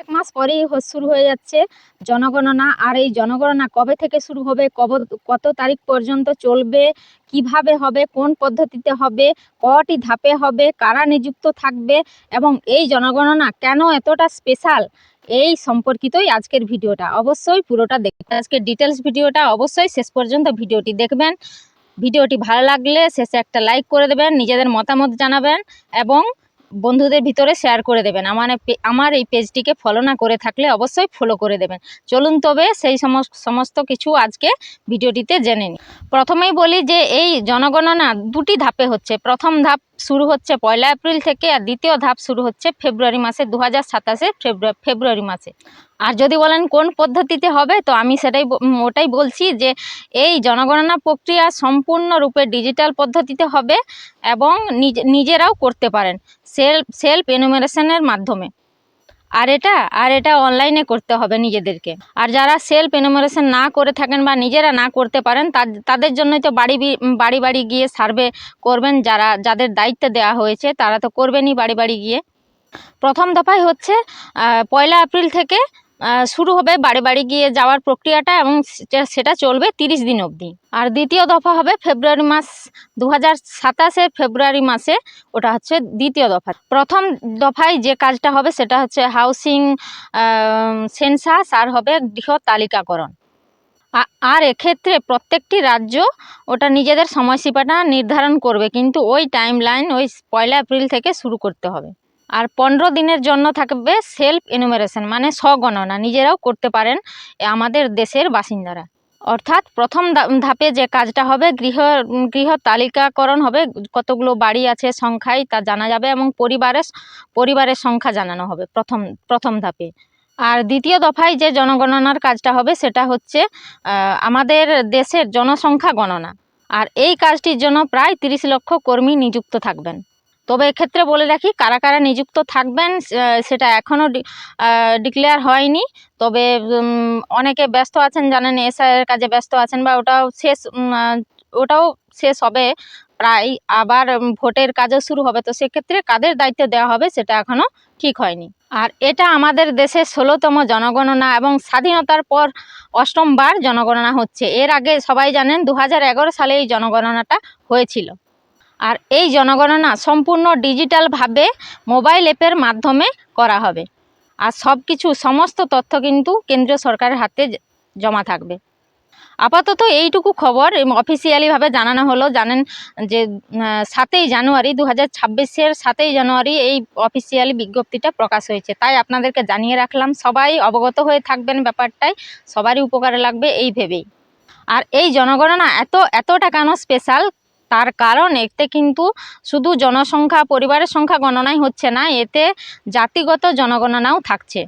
এক মাস পরেই শুরু হয়ে যাচ্ছে জনগণনা। আর এই জনগণনা কবে থেকে শুরু হবে, কব কত তারিখ পর্যন্ত চলবে, কীভাবে হবে, কোন পদ্ধতিতে হবে, কটি ধাপে হবে, কারা নিযুক্ত থাকবে এবং এই জনগণনা কেন এতটা স্পেশাল, এই সম্পর্কিতই আজকের ভিডিওটা। অবশ্যই পুরোটা দেখবেন। আজকের ডিটেলস ভিডিওটা অবশ্যই শেষ পর্যন্ত ভিডিওটি দেখবেন। ভিডিওটি ভালো লাগলে শেষে একটা লাইক করে দেবেন, নিজেদের মতামত জানাবেন এবং বন্ধুদের ভিতরে শেয়ার করে দেবেন। আমার আমার এই পেজটিকে ফলো না করে থাকলে অবশ্যই ফলো করে দেবেন। চলুন তবে সেই সমস- সমস্ত কিছু আজকে ভিডিওটিতে জেনে নিই। প্রথমেই বলি যে এই জনগণনা দুটি ধাপে হচ্ছে। প্রথম ধাপ শুরু হচ্ছে পয়লা এপ্রিল থেকে আর দ্বিতীয় ধাপ শুরু হচ্ছে ফেব্রুয়ারি মাসে দু হাজার সাতাশে ফেব্রুয়ারি মাসে। আর যদি বলেন কোন পদ্ধতিতে হবে, তো আমি সেটাই ওটাই বলছি যে এই জনগণনা প্রক্রিয়া সম্পূর্ণরূপে ডিজিটাল পদ্ধতিতে হবে এবং নিজ- নিজেরাও করতে পারেন। সেলফ সেলফ এনুমেরেশনের মাধ্যমে। আর এটা আর এটা অনলাইনে করতে হবে নিজেদেরকে। আর যারা সেলফ এনোমোরেশন না করে থাকেন বা নিজেরা না করতে পারেন তাদ- তাদের জন্যই তো বাড়ি বাড়ি বাড়ি গিয়ে সার্ভে করবেন যারা, যাদের দায়িত্ব দেওয়া হয়েছে, তারা তো করবেনই বাড়ি বাড়ি গিয়ে। প্রথম দফায় হচ্ছে পয়লা এপ্রিল থেকে শুরু হবে বাড়ি বাড়ি গিয়ে যাওয়ার প্রক্রিয়াটা এবং সেটা- চলবে তিরিশ দিন অবধি। আর দ্বিতীয় দফা হবে ফেব্রুয়ারি মাস দু হাজার সাতাশে ফেব্রুয়ারি মাসে ওটা হচ্ছে দ্বিতীয় দফা। প্রথম দফায় যে কাজটা হবে সেটা হচ্ছে হাউসিং সেন্সাস আর হবে গৃহ তালিকাকরণ। আর এক্ষেত্রে প্রত্যেকটি রাজ্য ওটা নিজেদের সময়সীমাটা নির্ধারণ করবে, কিন্তু ওই টাইম লাইন ওই পয়লা এপ্রিল থেকে শুরু করতে হবে। আর পনেরো দিনের জন্য থাকবে সেলফ এনুমেরেশন মানে স্বগণনা। নিজেরাও করতে পারেন আমাদের দেশের বাসিন্দারা। অর্থাৎ প্রথম ধাপে যে কাজটা হবে, গৃহ গৃহ তালিকাকরণ হবে, কতগুলো বাড়ি আছে সংখ্যায় তা জানা যাবে এবং পরিবারের পরিবারের সংখ্যা জানানো হবে প্রথম প্রথম ধাপে। আর দ্বিতীয় দফায় যে জনগণনার কাজটা হবে, সেটা হচ্ছে আমাদের দেশের জনসংখ্যা গণনা। আর এই কাজটির জন্য প্রায় তিরিশ লক্ষ কর্মী নিযুক্ত থাকবেন। তবে এক্ষেত্রে বলে রাখি, কারা কারা নিযুক্ত থাকবেন সেটা এখনও ডিক্লেয়ার হয়নি। তবে অনেকে ব্যস্ত আছেন, জানেন এসআইয়ের কাজে ব্যস্ত আছেন বা ওটাও শেষ ওটাও শেষ হবে। প্রায় আবার ভোটের কাজও শুরু হবে। তো সেক্ষেত্রে কাদের দায়িত্ব দেওয়া হবে, সেটা এখনও ঠিক হয়নি। আর এটা আমাদের দেশের ষোলোতম জনগণনা এবং স্বাধীনতার পর অষ্টমবার জনগণনা হচ্ছে। এর আগে সবাই জানেন দু হাজার এগারো সালে এই জনগণনাটা হয়েছিল। আর এই জনগণনা সম্পূর্ণ ডিজিটালভাবে মোবাইল অ্যাপের মাধ্যমে করা হবে। আর সব কিছু সমস্ত তথ্য কিন্তু কেন্দ্রীয় সরকারের হাতে জমা থাকবে। আপাতত এইটুকু খবর অফিসিয়ালিভাবে জানানো হলো। জানেন যে সাতই জানুয়ারি দু হাজার ছাব্বিশের সাতই জানুয়ারি এই অফিসিয়ালি বিজ্ঞপ্তিটা প্রকাশ হয়েছে। তাই আপনাদেরকে জানিয়ে রাখলাম, সবাই অবগত হয়ে থাকবেন ব্যাপারটায় সবারই উপকারে লাগবে এই ভেবেই। আর এই জনগণনা এত, এতটা কেন স্পেশাল তার কারণ এতে কিন্তু শুধু জনসংখ্যা, পরিবারের সংখ্যা গণনাই হচ্ছে না, এতে জাতিগত জনগণনাও থাকছে।